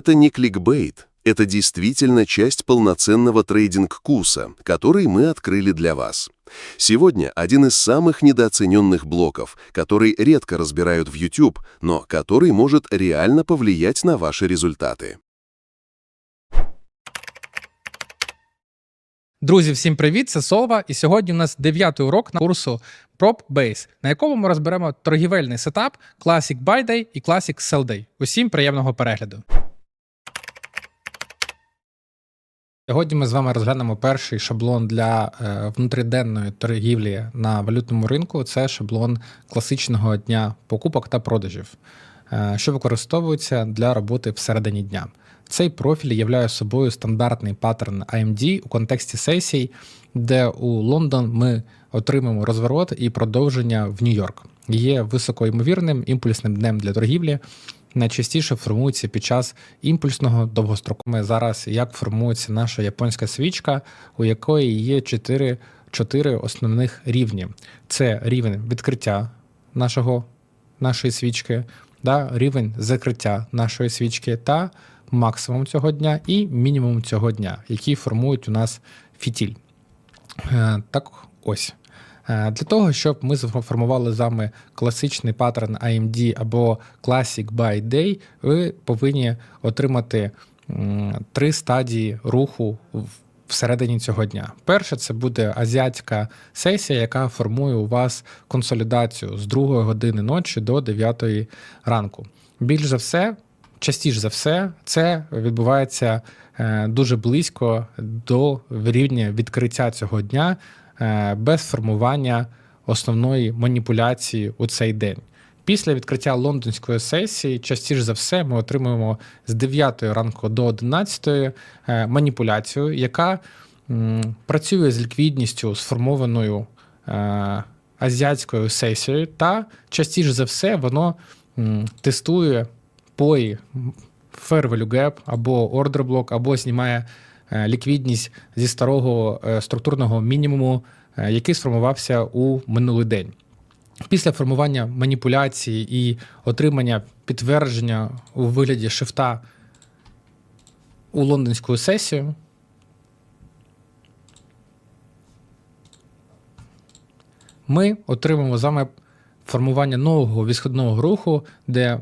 Это не кликбейт, это действительно часть полноценного трейдинг-курса, который мы открыли для вас. Сегодня один из самых недооцененных блоков, который редко разбирают в YouTube, но который может реально повлиять на ваши результаты. Друзі, всім привіт! Це Сова. І сьогодні у нас дев'ятий урок на курсу Prop Base, на якому ми розберемо торгівельний сетап Classic Buy Day і Classic Sell Day. Усім приємного перегляду. Сьогодні ми з вами розглянемо перший шаблон для е, внутриденної торгівлі на валютному ринку. Це шаблон класичного дня покупок та продажів, е, що використовується для роботи всередині дня. Цей профіль являє собою стандартний паттерн AMD у контексті сесій, де у Лондон ми отримаємо розворот і продовження в Нью-Йорк. Є високоймовірним імпульсним днем для торгівлі. Найчастіше формується під час імпульсного довгострокового. Зараз як формується наша японська свічка, у якої є 4, 4 основних рівні: це рівень відкриття нашого, нашої свічки, да, рівень закриття нашої свічки та максимум цього дня і мінімум цього дня, які формують у нас фітіль. Е, Так ось. Е, Для того, щоб ми сформували з вами класичний паттерн AMD або Classic Buy Day, ви повинні отримати три стадії руху в- всередині цього дня. Перше, це буде азіатська сесія, яка формує у вас консолідацію з 2 години ночі до 9 ранку. Більш за все, частіше за все, це відбувається е, дуже близько до рівня відкриття цього дня без формування основної маніпуляції у цей день. Після відкриття лондонської сесії, частіше за все, ми отримуємо з 9 ранку до 11 е, маніпуляцію, яка працює з ліквідністю, сформованою е, азіатською сесією, та частіше за все воно тестує пої value gap або block, або знімає е, ліквідність зі старого е, структурного мінімуму, е, який сформувався у минулий день. Після формування маніпуляції і отримання підтвердження у вигляді шифта у лондонську сесію, ми отримаємо з формування нового відсходного руху, де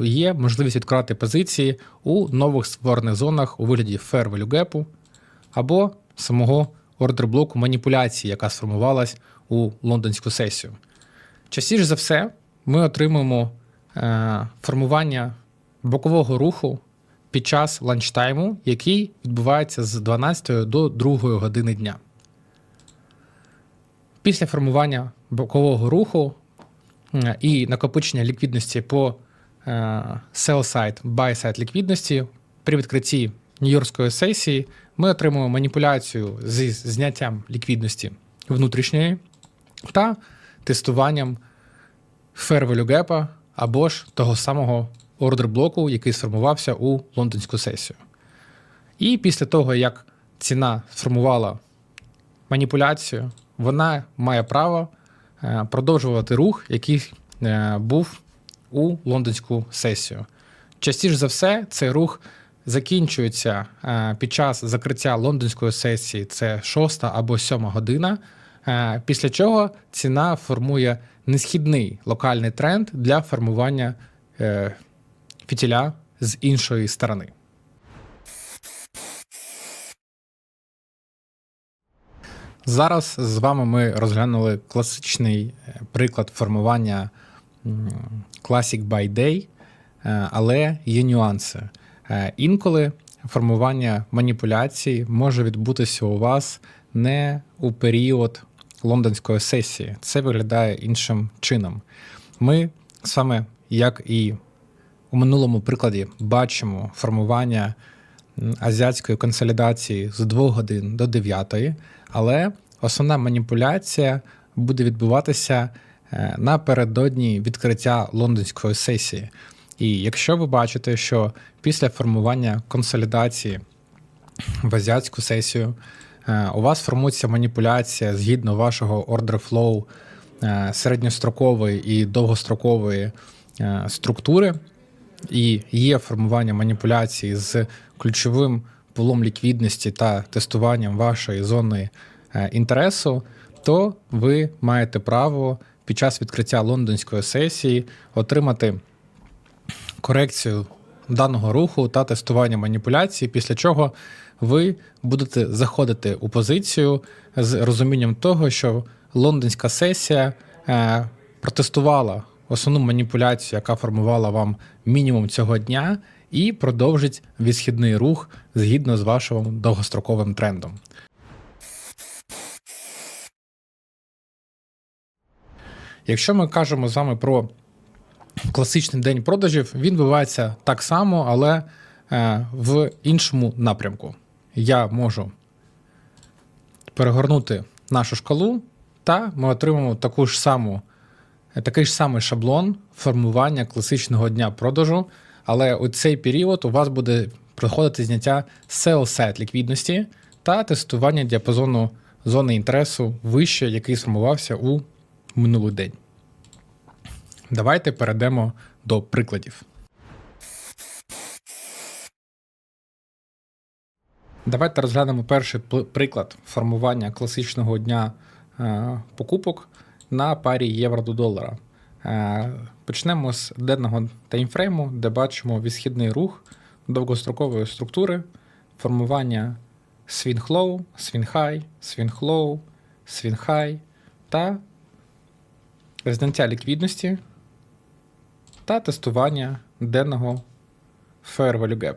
є можливість відкривати позиції у нових створених зонах у вигляді fair value gap або самого ордер блоку маніпуляції, яка сформувалась у лондонську сесію. Частіше за все, ми отримуємо е, формування бокового руху під час ланчтайму, який відбувається з 12 до 2 години дня. Після формування бокового руху е, і накопичення ліквідності по sell-side, buy-side ліквідності при відкритті Нью-Йоркської сесії ми отримуємо маніпуляцію зі зняттям ліквідності внутрішньої та тестуванням value gap або ж того самого ордер блоку, який сформувався у лондонську сесію. І після того, як ціна сформувала маніпуляцію, вона має право е, продовжувати рух, який е, був у лондонську сесію. Частіше за все, цей рух закінчується е, під час закриття лондонської сесії, це 6 або 7 година. е, Після чого ціна формує несхідний локальний тренд для формування е, фітіля з іншої сторони. Зараз з вами ми розглянули класичний приклад формування Classic by Day, е, але є нюанси. Е, Інколи формування маніпуляцій може відбутися у вас не у період лондонської сесії. Це виглядає іншим чином. Ми саме як і у минулому прикладі бачимо формування азіатської консолідації з 2 годин до 9, але основна маніпуляція буде відбуватися напередодні відкриття лондонської сесії. І якщо ви бачите, що після формування консолідації в азіатську сесію е, у вас формується маніпуляція згідно вашого order flow е, середньострокової і довгострокової е, структури, і є формування маніпуляцій з ключовим пулом ліквідності та тестуванням вашої зони е, інтересу, то ви маєте право під час відкриття лондонської сесії отримати корекцію даного руху та тестування маніпуляцій, після чого ви будете заходити у позицію з розумінням того, що лондонська сесія е, протестувала основну маніпуляцію, яка формувала вам мінімум цього дня, і продовжить відсхідний рух згідно з вашим довгостроковим трендом. Якщо ми кажемо з вами про класичний день продажів, він відбувається так само, але е, в іншому напрямку. Я можу перегорнути нашу шкалу, та ми отримаємо таку ж саму, такий ж самий шаблон формування класичного дня продажу. Але у цей період у вас буде проходити зняття sell side ліквідності та тестування діапазону зони інтересу вище, який сформувався у минулий день. Давайте перейдемо до прикладів. Давайте розглянемо перший приклад формування класичного дня е, покупок на парі євро до долара. Е, почнемо з денного таймфрейму, де бачимо відсхідний рух довгострокової структури, формування swing low, swing high та зняття ліквідності та тестування денного Fair Value Gap.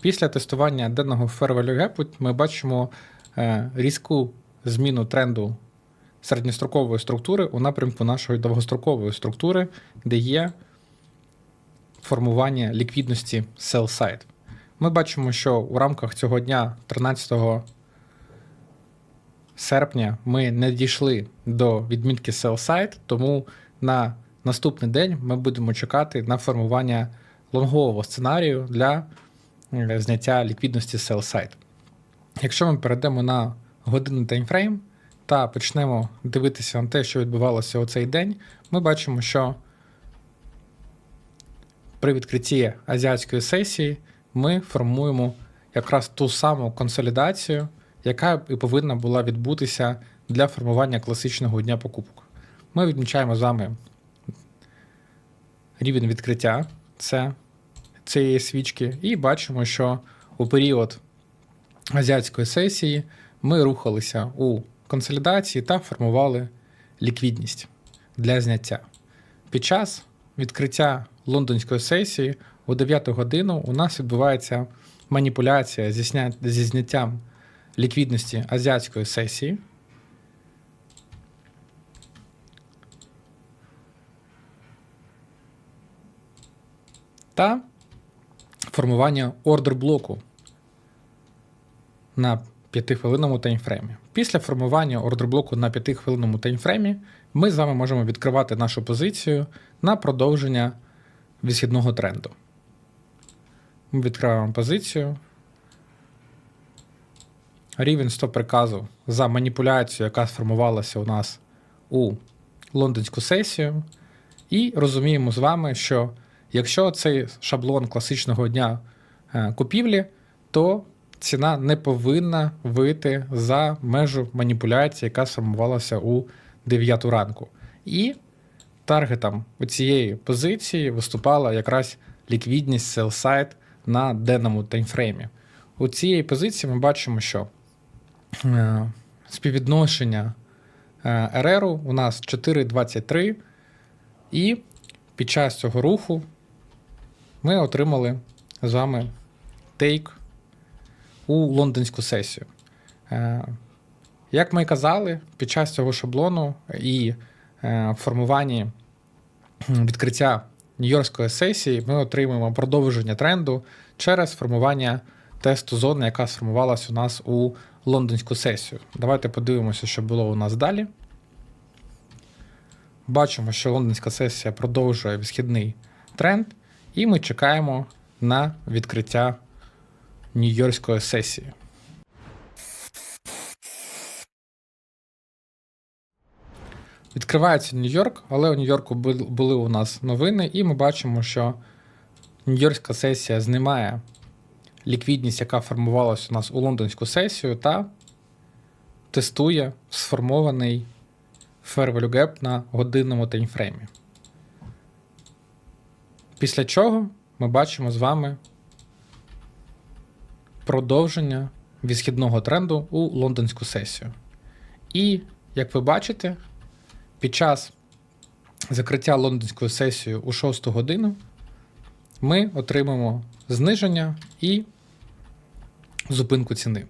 Після тестування денного Fair Value Gap ми бачимо е, різку зміну тренду середньострокової структури у напрямку нашої довгострокової структури, де є формування ліквідності sell side. Ми бачимо, що у рамках цього дня, 13 серпня, ми не дійшли до відмітки sell side, тому на наступний день ми будемо чекати на формування лонгового сценарію для е, зняття ліквідності sell side. Якщо ми перейдемо на годинний таймфрейм та почнемо дивитися на те, що відбувалося у цей день, ми бачимо, що при відкритті азіатської сесії ми формуємо якраз ту саму консолідацію, яка і повинна була відбутися для формування класичного дня покупок. Ми відмічаємо з вами рівень відкриття цієї свічки, і бачимо, що у період азіатської сесії ми рухалися у консолідації та формували ліквідність для зняття. Під час відкриття лондонської сесії у 9 годину у нас відбувається маніпуляція зі зняттям ліквідності азіатської сесії. Та формування ордер блоку на 5-хвилинному таймфреймі. Після формування ордерблоку на 5-хвилинному таймфреймі ми з вами можемо відкривати нашу позицію на продовження відхідного тренду. Ми відкриваємо позицію. Рівень стоп приказу за маніпуляцію, яка сформувалася у нас у лондонську сесію. І розуміємо з вами, що якщо цей шаблон класичного дня е, купівлі, то ціна не повинна вийти за межу маніпуляції, яка сформувалася у 9 ранку. І таргетом у цієї позиції виступала якраз ліквідність sell side на денному таймфреймі. У цієї позиції ми бачимо, що співвідношення е, РРу у нас 4,23, і під час цього руху ми отримали з вами тейк у лондонську сесію. Е, Як ми казали, під час цього шаблону і е, формуванні відкриття Нью-Йоркської сесії ми отримуємо продовження тренду через формування тесту зони, яка сформувалась у нас у лондонську сесію. Давайте подивимося, що було у нас далі. Бачимо, що лондонська сесія продовжує відхідний тренд, і ми чекаємо на відкриття Нью-Йоркської сесії. Відкривається Нью-Йорк, але у Нью-Йорку були у нас новини, і ми бачимо, що Нью-Йоркська сесія знімає ліквідність, яка формувалася у нас у лондонську сесію, та тестує сформований Fair Value Gap на годинному таймфреймі. Після чого ми бачимо з вами продовження відхідного тренду у лондонську сесію. І, як ви бачите, під час закриття лондонської сесії у 6 годину ми отримаємо зниження і зупинку ціни.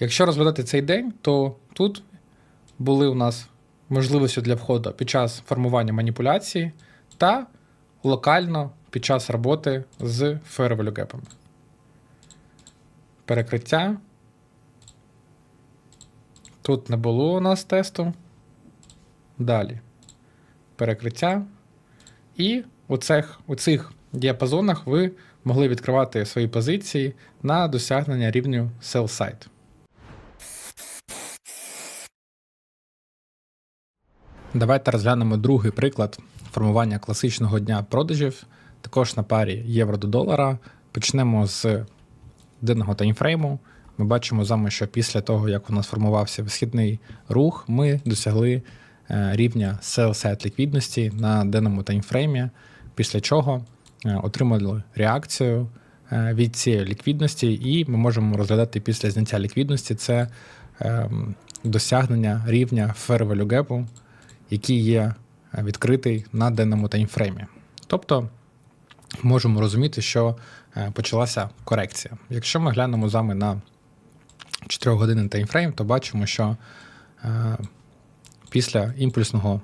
Якщо розглядати цей день, то тут були у нас можливості для входу під час формування маніпуляції та локально під час роботи з Value Перекриття. Тут не було у нас тесту. Далі. Перекриття. І у цих, у цих діапазонах ви могли відкривати свої позиції на досягнення рівню sell side. Давайте розглянемо другий приклад формування класичного дня продажів, також на парі євро до долара. Почнемо з денного таймфрейму. Ми бачимо з вами, що після того, як у нас формувався висхідний рух, ми досягли рівня sell side ліквідності на денному таймфреймі, після чого е, отримали реакцію е, від цієї ліквідності, і ми можемо розглядати після зняття ліквідності це ем, досягнення рівня fair value gap, який є е, відкритий на денному таймфреймі. Тобто можемо розуміти, що е, почалася корекція. Якщо ми глянемо з вами на 4 годинний таймфрейм, то бачимо, що е, після імпульсного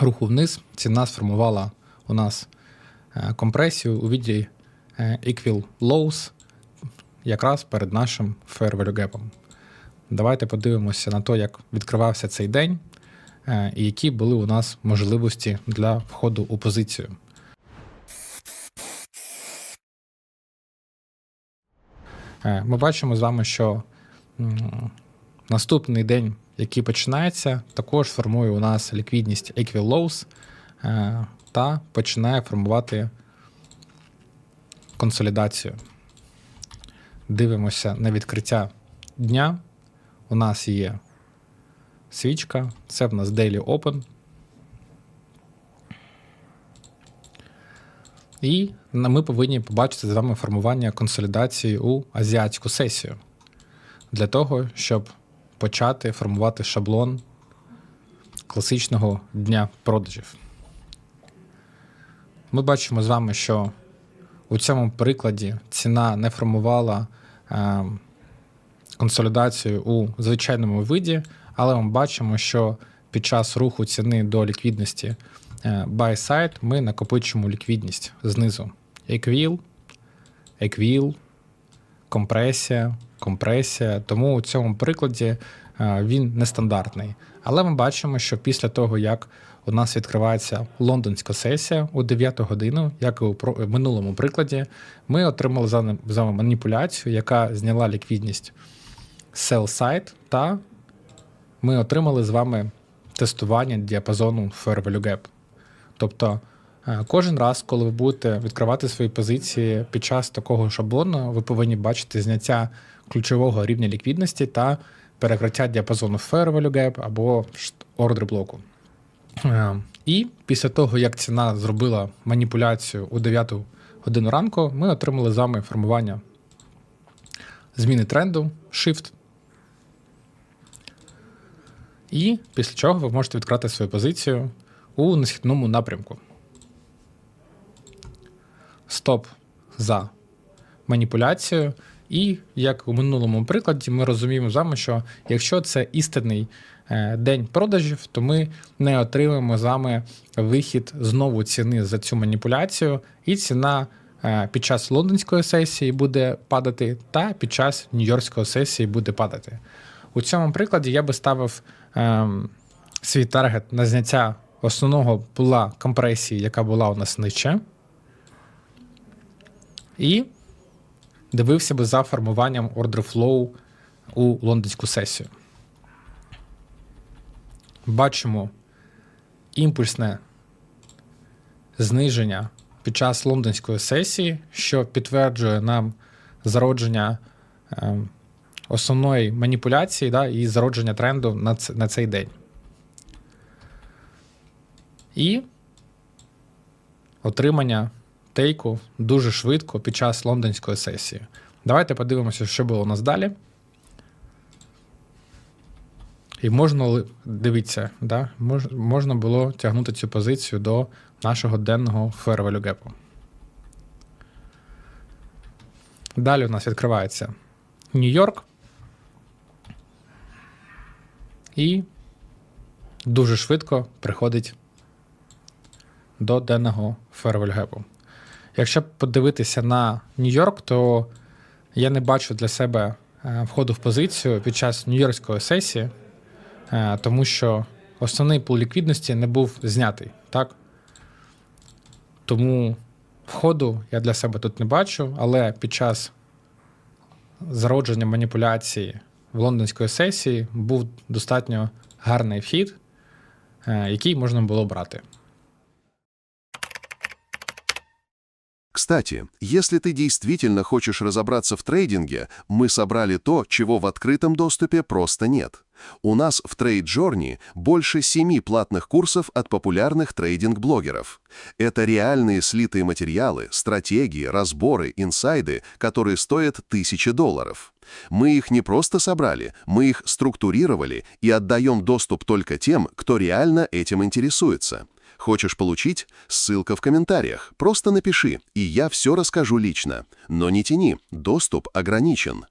руху вниз ціна сформувала у нас е, компресію у віді е, equal lows якраз перед нашим fair value gap. Давайте подивимося на те, як відкривався цей день е, і які були у нас можливості для входу у позицію. Ми бачимо з вами, що наступний день, який починається, також формує у нас ліквідність Equal Lows е, та починає формувати консолідацію. Дивимося на відкриття дня. У нас є свічка, це в нас Daily Open. І ми повинні побачити з вами формування консолідації у азіатську сесію для того, щоб почати формувати шаблон класичного дня продажів. Ми бачимо з вами, що у цьому прикладі ціна не формувала е, консолідацію у звичайному виді, але ми бачимо, що під час руху ціни до ліквідності е, buy side ми накопичуємо ліквідність знизу. Еквіл, еквіл, компресія, компресія. Тому у цьому прикладі е, він нестандартний. Але ми бачимо, що після того, як у нас відкривається лондонська сесія у 9 годину, як і у минулому прикладі, ми отримали за, за маніпуляцію, яка зняла ліквідність sell side, та ми отримали з вами тестування діапазону Fair Value Gap. Тобто кожен раз, коли ви будете відкривати свої позиції під час такого шаблону, ви повинні бачити зняття ключового рівня ліквідності та перекриття діапазону Fair Value Gap або ордер блоку. Е, І після того, як ціна зробила маніпуляцію у 9 годину ранку, ми отримали з вами формування зміни тренду, shift. І після чого ви можете відкрити свою позицію у несхідному напрямку. Стоп за маніпуляцію. І як у минулому прикладі, ми розуміємо з вами, що якщо це істинний е, день продажів, то ми не отримаємо з вами вихід знову ціни за цю маніпуляцію, і ціна е, під час лондонської сесії буде падати, та під час нью-йоркської сесії буде падати. У цьому прикладі я би ставив ем, свій таргет на зняття основного була компресії, яка була у нас нижче. І дивився би за формуванням order flow у лондонську сесію. Бачимо імпульсне зниження під час лондонської сесії, що підтверджує нам зародження е, основної маніпуляції да, і зародження тренду на, на цей день. І отримання тейку дуже швидко під час лондонської сесії. Давайте подивимося, що було у нас далі. І можна дивіться, да, можна було тягнути цю позицію до нашого денного value gap. Далі у нас відкривається Нью-Йорк. І дуже швидко приходить до денного gap. Якщо подивитися на Нью-Йорк, то я не бачу для себе е, входу в позицію під час нью-йоркської сесії, е, тому що основний пул ліквідності не був знятий. Так? Тому входу я для себе тут не бачу, але під час зародження маніпуляції в лондонської сесії був достатньо гарний вхід, е, який можна було брати. Кстати, если ты действительно хочешь разобраться в трейдинге, мы собрали то, чего в открытом доступе просто нет. У нас в Trade Journey больше семи платных курсов от популярных трейдинг-блогеров. Это реальные слитые материалы, стратегии, разборы, инсайды, которые стоят тысячи долларов. Мы их не просто собрали, мы их структурировали и отдаем доступ только тем, кто реально этим интересуется. Хочешь получить? Ссылка в комментариях. Просто напиши, и я все расскажу лично. Но не тяни, доступ ограничен.